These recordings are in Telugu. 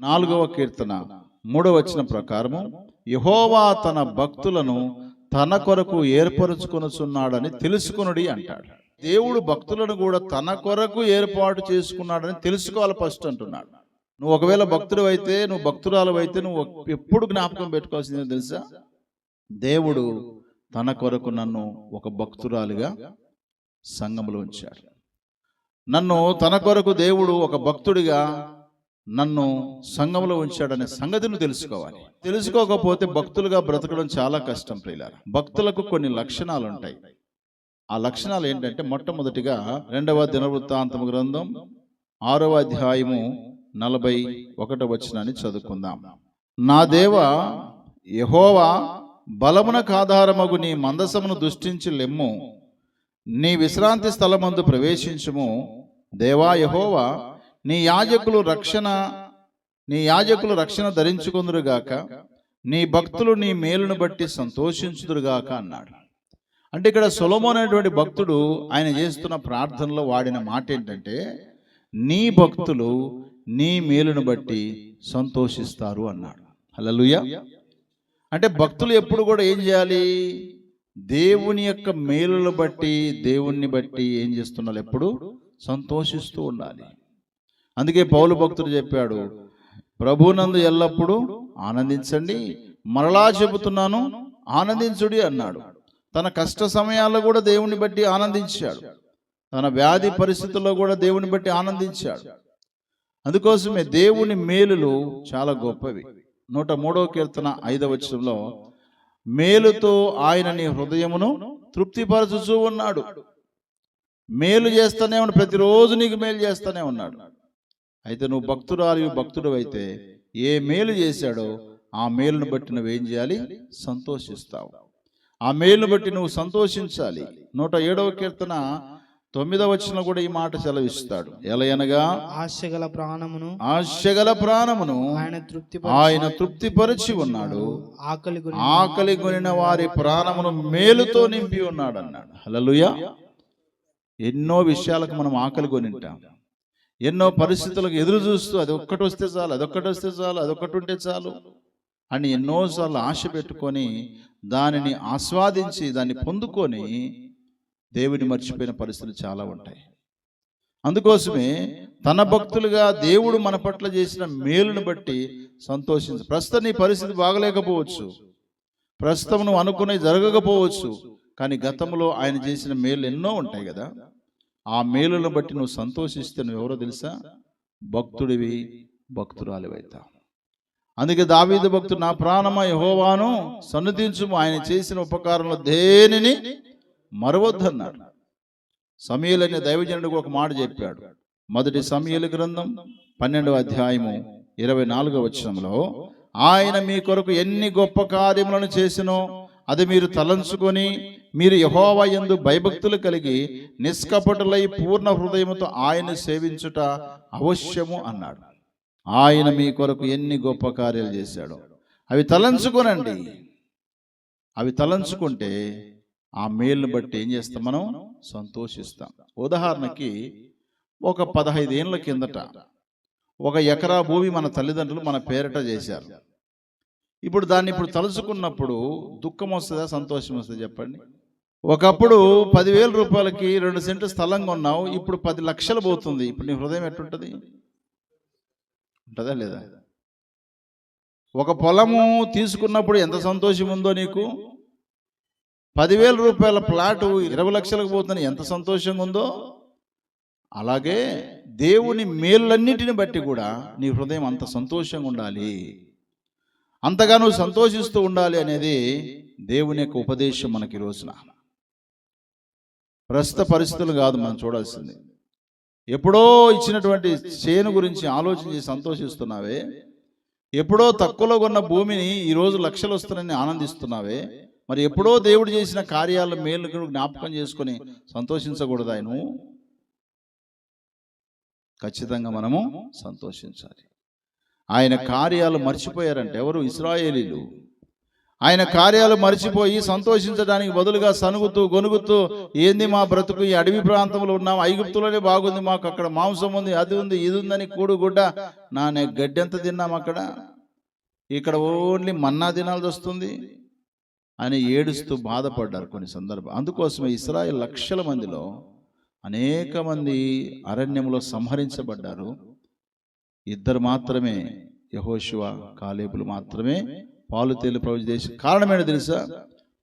నాలుగవ కీర్తన మూడవ వచ్చిన ప్రకారము యహోవా తన భక్తులను తన కొరకు ఏర్పరచుకొనుచున్నాడని తెలుసుకొనుడి అంటాడు. దేవుడు భక్తులను కూడా తన కొరకు ఏర్పాటు చేసుకున్నాడని తెలుసుకోవాలి ఫస్ట్ అంటున్నాడు. నువ్వు ఒకవేళ భక్తుడు అయితే నువ్వు భక్తురాలు అయితే నువ్వు ఎప్పుడు జ్ఞాపకం పెట్టుకోవాల్సిందో తెలుసా? దేవుడు తన కొరకు నన్ను ఒక భక్తురాలిగా సంగములో ఉంచాడు. నన్ను తన కొరకు దేవుడు ఒక భక్తుడిగా నన్ను సంఘంలో ఉంచాడనే సంగతిని తెలుసుకోవాలి. తెలుసుకోకపోతే భక్తులుగా బ్రతకడం చాలా కష్టం ప్రియులారు. భక్తులకు కొన్ని లక్షణాలు ఉంటాయి ఆ లక్షణాలు ఏంటంటే మొట్టమొదటిగా రెండవ దినవృత్తాంతము గ్రంథం ఆరవ అధ్యాయము నలభై ఒకట వచ్చినని చదువుకుందాం. నా దేవ యహోవా బలమునకు ఆధారమగు నీ మందసమును దృష్టించి లెమ్ము. నీ విశ్రాంతి స్థలమందు ప్రవేశించుము. దేవా యహోవా నీ యాజకులు రక్షణ నీ యాజకులు రక్షణ ధరించుకుందురుగాక నీ భక్తులు నీ మేలును బట్టి సంతోషించుదురుగాక అన్నాడు. అంటే ఇక్కడ సులభం అనేటువంటి భక్తుడు ఆయన చేస్తున్న ప్రార్థనలో వాడిన మాట ఏంటంటే నీ భక్తులు నీ మేలును బట్టి సంతోషిస్తారు అన్నాడు. హలలుయ అంటే భక్తులు ఎప్పుడు కూడా ఏం చేయాలి? దేవుని యొక్క మేలును బట్టి దేవుణ్ణి బట్టి ఏం చేస్తున్నారు? ఎప్పుడు? సంతోషిస్తూ ఉండాలి. అందుకే పౌలు భక్తుడు చెప్పాడు ప్రభునందు ఎల్లప్పుడూ ఆనందించండి మరలా చెబుతున్నాను ఆనందించుడి అన్నాడు. తన కష్ట సమయాల్లో కూడా దేవుని బట్టి ఆనందించాడు. తన వ్యాధి పరిస్థితుల్లో కూడా దేవుని బట్టి ఆనందించాడు. అందుకోసమే దేవుని మేలులు చాలా గొప్పవి. నూట మూడవ కీర్తన ఐదవ వచనంలో మేలుతో ఆయన నీ హృదయమును తృప్తిపరచుచూ ఉన్నాడు. మేలు చేస్తానే ఉన్నాడు. ప్రతిరోజు నీకు మేలు చేస్తానే ఉన్నాడు. అయితే నువ్వు భక్తురాలు భక్తుడు అయితే ఏ మేలు చేశాడో ఆ మేలును బట్టి నువ్వేం చేయాలి? సంతోషిస్తావు. ఆ మేలును బట్టి నువ్వు సంతోషించాలి. నూట ఏడవ కీర్తన తొమ్మిదవ వచ్చిన కూడా ఈ మాట సెలవిస్తాడు. ఎలయనగా ఆశగల ప్రాణమును ఆశగల ప్రాణమును ఆయన తృప్తి ఆయన తృప్తిపరిచి ఉన్నాడు ఆకలి ఆకలి కొనిన వారి ప్రాణమును మేలుతో నింపి ఉన్నాడు అన్నాడు హల్లెలూయా. ఎన్నో విషయాలకు మనం ఆకలి కొనింటాం. ఎన్నో పరిస్థితులకు ఎదురు చూస్తూ అది ఒక్కటి వస్తే చాలు అదొక్కటి వస్తే చాలు అదొక్కటి ఉంటే చాలు అని ఎన్నోసార్లు ఆశ పెట్టుకొని దానిని ఆస్వాదించి దాన్ని పొందుకొని దేవుని మర్చిపోయిన పరిస్థితులు చాలా ఉంటాయి. అందుకోసమే తన భక్తులుగా దేవుడు మన పట్ల చేసిన మేలును బట్టి సంతోషించు. ప్రస్తుతం నీ పరిస్థితి బాగలేకపోవచ్చు. ప్రస్తుతం నువ్వు అనుకునే జరగకపోవచ్చు. కానీ గతంలో ఆయన చేసిన మేలు ఎన్నో ఉంటాయి కదా? ఆ మేలును బట్టి నువ్వు సంతోషిస్తే నువ్వు ఎవరో తెలుసా? భక్తుడివి భక్తురాలివైతావు. అందుకే దావీదు భక్తుడు నా ప్రాణమ యహోవాను సన్నతించుము ఆయన చేసిన ఉపకారంలో దేనిని మరవద్దన్నాడు. సమీల్ అనే దైవజనుడికి ఒక మాట చెప్పాడు. మొదటి సమీల గ్రంథం పన్నెండవ అధ్యాయము ఇరవై నాలుగవ వచనంలో ఆయన మీ కొరకు ఎన్ని గొప్ప కార్యములను చేసినో అది మీరు తలంచుకొని మీరు యహోవా ఎందు భయభక్తులు కలిగి నిష్కపటులై పూర్ణ హృదయంతో ఆయన సేవించుట అవశ్యము అన్నాడు. ఆయన మీ కొరకు ఎన్ని గొప్ప కార్యాలు చేశాడో. అవి తలంచుకోనండి. అవి తలంచుకుంటే ఆ మేలును బట్టి ఏం చేస్తాం మనం? సంతోషిస్తాం. ఉదాహరణకి ఒక పదహైదేళ్ళ కిందట ఒక ఎకరా భూమి మన తల్లిదండ్రులు మన పేరిట చేశారు. ఇప్పుడు దాన్ని ఇప్పుడు తలుచుకున్నప్పుడు దుఃఖం వస్తుందా సంతోషం వస్తుందా చెప్పండి. ఒకప్పుడు పదివేల రూపాయలకి రెండు సెంట్లు స్థలం కొన్నావు ఇప్పుడు పది లక్షలు పోతుంది. ఇప్పుడు నీ హృదయం ఎట్టుంటుంది? ఉంటుందా లేదా? ఒక పొలము తీసుకున్నప్పుడు ఎంత సంతోషం ఉందో నీకు? పదివేల రూపాయల ప్లాటు ఇరవై లక్షలకు పోతుందని ఎంత సంతోషంగా ఉందో? అలాగే దేవుని మేళ్ళన్నిటిని బట్టి కూడా నీ హృదయం అంత సంతోషంగా ఉండాలి. అంతగానో సంతోషిస్తూ ఉండాలి అనేది దేవుని యొక్క ఉపదేశం మనకి ఈ రోజున. ప్రస్తుత పరిస్థితులు కాదు మనం చూడాల్సింది. ఎప్పుడో ఇచ్చినటువంటి చేను గురించి ఆలోచించి సంతోషిస్తున్నావే? ఎప్పుడో తక్కువలో ఉన్న భూమిని ఈరోజు లక్షలు వస్తున్నాయని ఆనందిస్తున్నావే? మరి ఎప్పుడో దేవుడు చేసిన కార్యాల మేలు జ్ఞాపకం చేసుకొని సంతోషించకూడదు ఆయన ఖచ్చితంగా మనము సంతోషించాలి. ఆయన కార్యాలు మర్చిపోయారంటే. ఎవరు? ఇస్రాయేలీలు. ఆయన కార్యాలు మర్చిపోయి సంతోషించడానికి బదులుగా సనుగుతూ గొనుగుతూ ఏంది మా బ్రతుకు? ఈ అడవి ప్రాంతంలో ఉన్నాం. ఐగుప్తులోనే బాగుంది. మాకు అక్కడ మాంసం ఉంది అది ఉంది ఇది ఉందని కూడుగుడ్డ నానే నా గడ్డెంత తిన్నాం అక్కడ. ఇక్కడ ఓన్లీ మన్నా తినాల్సి వస్తుంది అని ఏడుస్తూ బాధపడ్డారు కొన్ని సందర్భాలు. అందుకోసమే ఇస్రాయల్ లక్షల మందిలో అనేక మంది అరణ్యంలో సంహరించబడ్డారు. ఇద్దరు మాత్రమే యహోశివ కాలేబులు మాత్రమే పాలు తేలి ప్రవచ దేశం తెలుసా?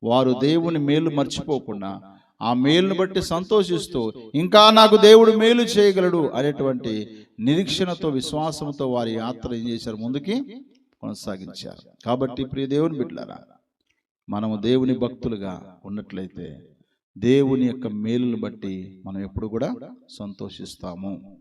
వారు దేవుని మేలు మర్చిపోకుండా ఆ మేలును బట్టి సంతోషిస్తూ ఇంకా నాకు దేవుడు మేలు చేయగలడు అనేటువంటి నిరీక్షణతో విశ్వాసంతో వారి యాత్ర ఏం చేశారు? ముందుకి కొనసాగించారు. కాబట్టి ప్రియ దేవుని బిడ్డారా మనము దేవుని భక్తులుగా ఉన్నట్లయితే దేవుని యొక్క మేలును బట్టి మనం ఎప్పుడు కూడా సంతోషిస్తాము.